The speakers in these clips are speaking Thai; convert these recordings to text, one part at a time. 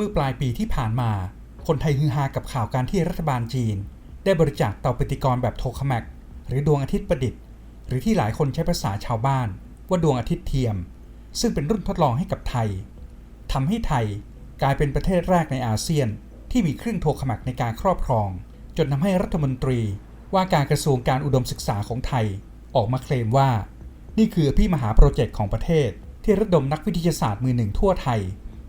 มื่อปลายปีที่ผ่านมา คนไทยฮือฮากับข่าวการที่รัฐบาลจีน ได้บริจาคเตาปฏิกรณ์แบบโทคาแมกหรือดวงอาทิตย์ประดิษฐ์ หรือที่หลายคนใช้ภาษาชาวบ้าน ว่าดวงอาทิตย์เทียม ซึ่งเป็นรุ่นทดลองให้กับไทยทำให้ไทยกลายเป็นประเทศแรกในอาเซียน ที่มีเครื่องโทคาแมกในการครอบครอง จนทำให้รัฐมนตรีว่าการกระทรวงการอุดมศึกษาของไทย ออกมาเคลมว่า นี่คือพี่มหาโปรเจกต์ของประเทศที่ระดมนักวิทยาศาสตร์มือหนึ่งทั่วไทย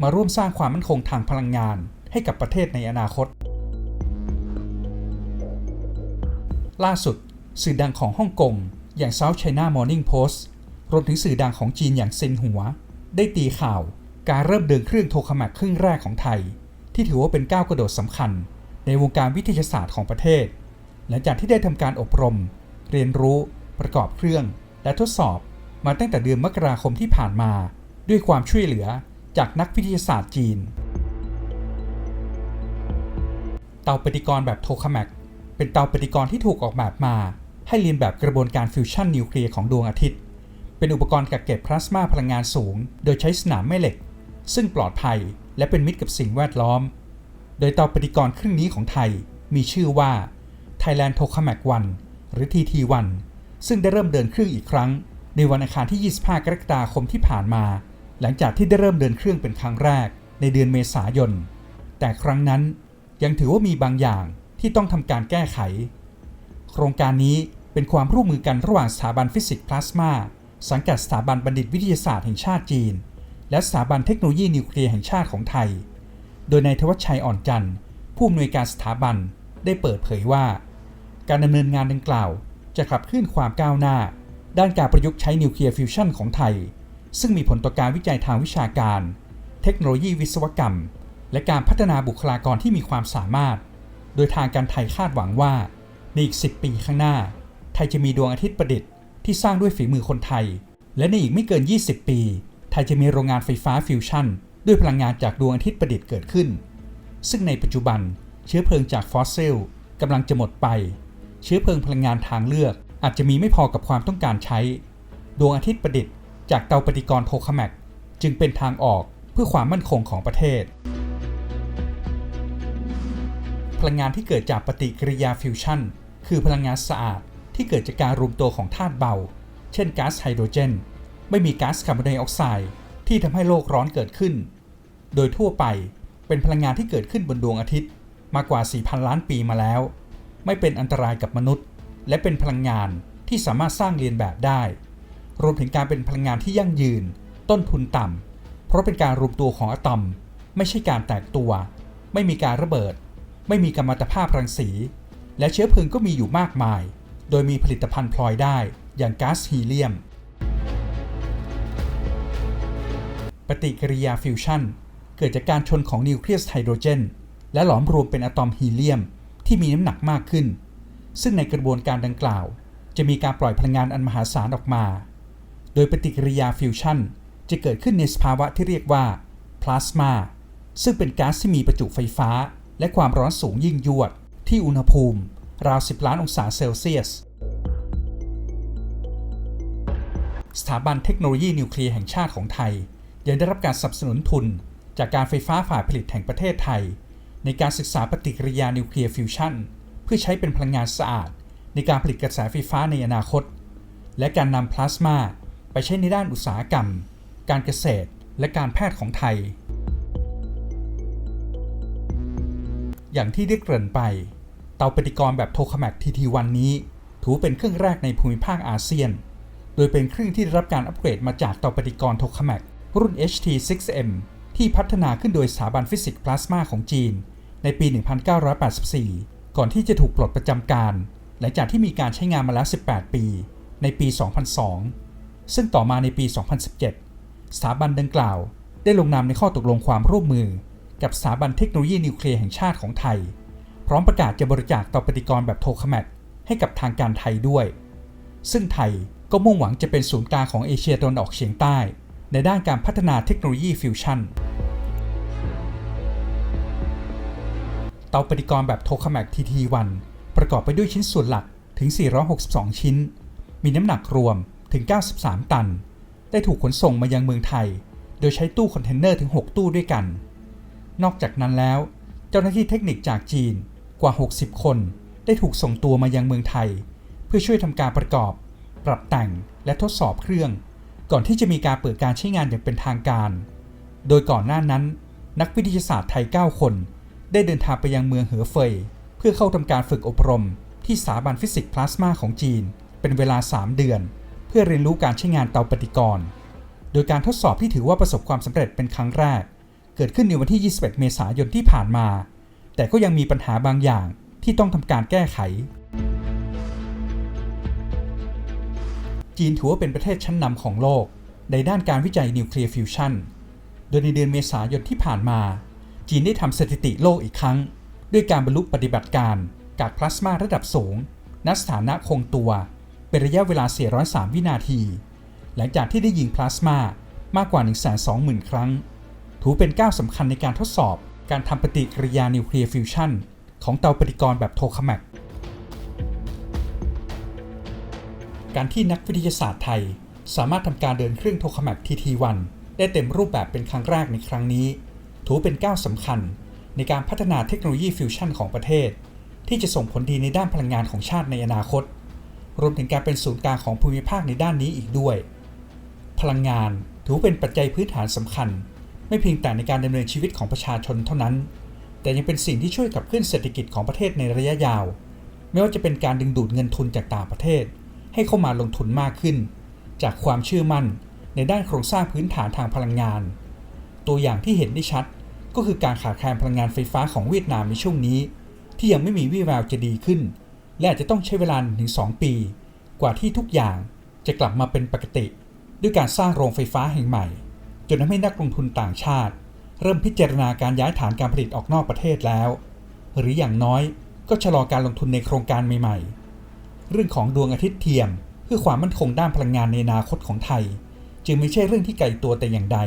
มาร่วมสร้างความมั่นคงทางพลังงานให้กับประเทศในอนาคต ล่าสุด สื่อดังของฮ่องกงอย่าง South China Morning Post รวมถึงสื่อดังของจีนอย่างซินหัว ได้ตีข่าวการเริ่มเดินเครื่องโทรคาแมกครึ่งแรกของไทย ที่ถือว่าเป็นก้าวกระโดดสำคัญ ในวงการวิทยาศาสตร์ของประเทศ หลังจากที่ได้ทำการอบรม เรียนรู้ ประกอบเครื่อง และทดสอบมาตั้งแต่เดือนมกราคมที่ผ่านมา ด้วยความช่วยเหลือ จากนักวิทยาศาสตร์จีน เตาปฏิกรณ์แบบโทคาแมกเป็นเตาปฏิกรณ์ที่ถูกออกแบบมา ให้เรียนแบบกระบวนการฟิวชั่นนิวเคลียร์ของดวงอาทิตย์ เป็นอุปกรณ์กักเก็บพลาสมาพลังงานสูง โดยใช้สนามแม่เหล็ก ซึ่งปลอดภัยและเป็นมิตรกับสิ่งแวดล้อม โดยเตาปฏิกรณ์เครื่องนี้ของไทยมีชื่อว่า Thailand Tokamak 1หรือ TT1 ซึ่งได้เริ่มเดินเครื่องอีกครั้ง ในวันอังคารที่ 25 กรกฎาคมที่ผ่านมา หลังจากที่ได้เริ่มเดินเครื่องเป็นครั้งแรกในเดือนเมษายน แต่ครั้งนั้นยังถือว่ามีบางอย่างที่ต้องทำการแก้ไข โครงการนี้เป็นความร่วมมือกันระหว่างสถาบันฟิสิกส์พลาสมา สังกัดสถาบันบัณฑิตวิทยาศาสตร์แห่งชาติจีน และสถาบันเทคโนโลยีนิวเคลียร์แห่งชาติของไทย โดยนายทวัชชัยอ่อนจันทร์ ผู้อำนวยการสถาบันได้เปิดเผยว่า การดำเนินงานดังกล่าว จะขับเคลื่อนความก้าวหน้า ด้านการประยุกต์ใช้นิวเคลียร์ฟิวชั่นของไทย ซึ่งมีผลต่อการวิจัยทางวิชาการ เทคโนโลยีวิศวกรรม และการพัฒนาบุคลากรที่มีความสามารถ โดยทางการไทยคาดหวังว่า ในอีก 10 ปีข้างหน้า ไทยจะมีดวงอาทิตย์ประดิษฐ์ที่สร้างด้วยฝีมือคนไทย และในอีกไม่เกิน 20 ปี ไทยจะมีโรงงานไฟฟ้าฟิวชั่น ด้วยพลังงานจากดวงอาทิตย์ประดิษฐ์เกิดขึ้น ซึ่งในปัจจุบันเชื้อเพลิงจากฟอสซิลกำลังจะหมดไป เชื้อเพลิงพลังงานทางเลือกอาจจะมีไม่พอกับความต้องการใช้ ดวงอาทิตย์ประดิษฐ์ จากเตาปฏิกรณ์โทคาแมกจึงเป็นทางออกเพื่อความมั่นคงของประเทศ พลังงานที่เกิดจากปฏิกิริยาฟิวชั่น คือพลังงานสะอาดที่เกิดจากการรวมตัวของธาตุเบา เช่นก๊าซไฮโดรเจน ไม่มีก๊าซคาร์บอนไดออกไซด์ที่ทำให้โลกร้อนเกิดขึ้น โดยทั่วไปเป็นพลังงานที่เกิดขึ้นบนดวงอาทิตย์มากกว่า 4,000 ล้านปีมาแล้ว ไม่เป็นอันตรายกับมนุษย์ และเป็นพลังงานที่สามารถสร้างเรียนแบบได้ รวมถึงการเป็นพลังงานที่ยั่งยืน ต้นทุนต่ำ เพราะเป็นการรวมตัวของอะตอม ไม่ใช่การแตกตัว ไม่มีการระเบิด ไม่มีกัมมันตภาพรังสี และเชื้อเพลิงก็มีอยู่มากมาย โดยมีผลิตภัณฑ์พลอยได้อย่างก๊าซฮีเลียม ปฏิกิริยาฟิวชั่น เกิดจากการชนของนิวเคลียสไฮโดรเจน และหลอมรวมเป็นอะตอมฮีเลียมที่มีน้ำหนักมากขึ้น ซึ่งในกระบวนการดังกล่าว จะมีการปล่อยพลังงานอันมหาศาลออกมา โดยปฏิกิริยาฟิวชั่นจะเกิดขึ้นในสภาวะที่เรียกว่าพลาสมาซึ่งเป็นก๊าซที่มีประจุไฟฟ้า และความร้อนสูงยิ่งยวด ที่อุณหภูมิ ราว 10 ล้านองศาเซลเซียส สถาบันเทคโนโลยีนิวเคลียร์แห่งชาติของไทย ยังได้รับการสนับสนุนทุน จากการไฟฟ้าฝ่ายผลิตแห่งประเทศไทย ในการศึกษาปฏิกิริยานิวเคลียร์ฟิวชั่น เพื่อใช้เป็นพลังงานสะอาด ในการผลิตกระแสไฟฟ้าในอนาคต และการนำพลาสมา ไปใช้ในด้านอุตสาหกรรม การเกษตร และการแพทย์ของไทย อย่างที่ได้เกริ่นไป เตาปฏิกรณ์แบบโทคแมกทีทีวันนี้ ถือเป็นเครื่องแรกในภูมิภาคอาเซียน โดยเป็นเครื่องที่ได้รับการอัปเกรดมาจากเตาปฏิกรณ์โทคแมกรุ่น HT6M ที่พัฒนาขึ้นโดยสถาบันฟิสิกส์พลาสมาของจีน ในปี 1984 ก่อนที่จะถูกปลดประจำการ หลังจากที่มีการใช้งานมาแล้ว 18 ปี ในปี 2002 ซึ่งต่อมาในปี 2017 สถาบันดังกล่าว ได้ลงนามในข้อตกลงความร่วมมือ กับสถาบันเทคโนโลยีนิวเคลียร์แห่งชาติของไทย พร้อมประกาศจะบริจาคเตาปฏิกรณ์แบบโทคแมกให้กับทางการไทยด้วย ซึ่งไทยก็มุ่งหวังจะเป็นศูนย์กลางของเอเชียตะวันออกเฉียงใต้ ในด้านการพัฒนาเทคโนโลยีฟิวชั่นเตาปฏิกรณ์แบบโทคาแมก TT1 ประกอบไปด้วยชิ้นส่วนหลักถึง 462 ชิ้น มีน้ำหนักรวม ถึง 93 ตัน ได้ถูกขนส่งมายังเมืองไทย โดยใช้ตู้คอนเทนเนอร์ถึง 6 ตู้ด้วยกัน นอกจากนั้นแล้ว เจ้าหน้าที่เทคนิคจากจีนกว่า 60 คน ได้ถูกส่งตัวมายังเมืองไทย เพื่อช่วยทำการประกอบ ปรับแต่งและทดสอบเครื่อง ก่อนที่จะมีการเปิดการใช้งานอย่างเป็นทางการ โดยก่อนหน้านั้น นักวิทยาศาสตร์ไทย 9 คน ได้เดินทางไปยังเมืองเหอเฟย เพื่อเข้าทำการฝึกอบรมที่สถาบันฟิสิกส์พลาสมาของจีน เป็นเวลา 3 เดือน เพื่อเรียนรู้การใช้งานเตาปฏิกรณ์ โดยการทดสอบที่ถือว่าประสบความสำเร็จเป็นครั้งแรก เกิดขึ้นในวันที่ 21 เมษายนที่ผ่านมา แต่ก็ยังมีปัญหาบางอย่างที่ต้องทำการแก้ไข จีนถือว่าเป็นประเทศชั้นนำของโลก ในด้านการวิจัยนิวเคลียร์ฟิวชันโดยในเดือนเมษายนที่ผ่านมา จีนได้ทำสถิติโลกอีกครั้ง ด้วยการบรรลุปฏิบัติการกากพลาสมาระดับสูงณสถานะคงตัว เป็นระยะเวลา 403 วินาที หลังจากที่ได้ยิงพลาสมามากกว่า 120,000 ครั้ง ถือเป็นก้าวสำคัญในการทดสอบการทำปฏิกิริยานิวเคลียร์ฟิวชันของเตาปฏิกรณ์แบบโทคาแมกการที่นักวิทยาศาสตร์ไทย สามารถทำการเดินเครื่องโทคาแมก TT1 ได้เต็มรูปแบบเป็นครั้งแรกในครั้งนี้ ถือเป็นก้าวสำคัญในการพัฒนาเทคโนโลยีฟิวชันของประเทศ ที่จะส่งผลดีในด้านพลังงานของชาติในอนาคต รวมถึงการเป็นศูนย์กลางของภูมิภาคในด้านนี้อีกด้วย พลังงานถือเป็นปัจจัยพื้นฐานสำคัญ ไม่เพียงแต่ในการดำเนินชีวิตของประชาชนเท่านั้น แต่ยังเป็นสิ่งที่ช่วยขับเคลื่อนเศรษฐกิจของประเทศในระยะยาว ไม่ว่าจะเป็นการดึงดูดเงินทุนจากต่างประเทศ ให้เข้ามาลงทุนมากขึ้น จากความเชื่อมั่นในด้านโครงสร้างพื้นฐานทางพลังงาน ตัวอย่างที่เห็นได้ชัดก็คือการขาดแคลนพลังงานไฟฟ้าของเวียดนามในช่วงนี้ ที่ยังไม่มีวี่แววจะดีขึ้น และอาจจะต้องใช้เวลาถึง2ปี กว่าที่ทุกอย่างจะกลับมาเป็นปกติ ด้วยการสร้างโรงไฟฟ้าแห่งใหม่ จนทำให้นักลงทุนต่างชาติ เริ่มพิจารณาการย้ายฐานการผลิตออกนอกประเทศแล้ว หรืออย่างน้อยก็ชะลอการลงทุนในโครงการใหม่ ๆ เรื่องของดวงอาทิตย์เทียม เพื่อความมั่นคงด้านพลังงานในอนาคตของไทย จึงไม่ใช่เรื่องที่ไกลตัวแต่อย่างใด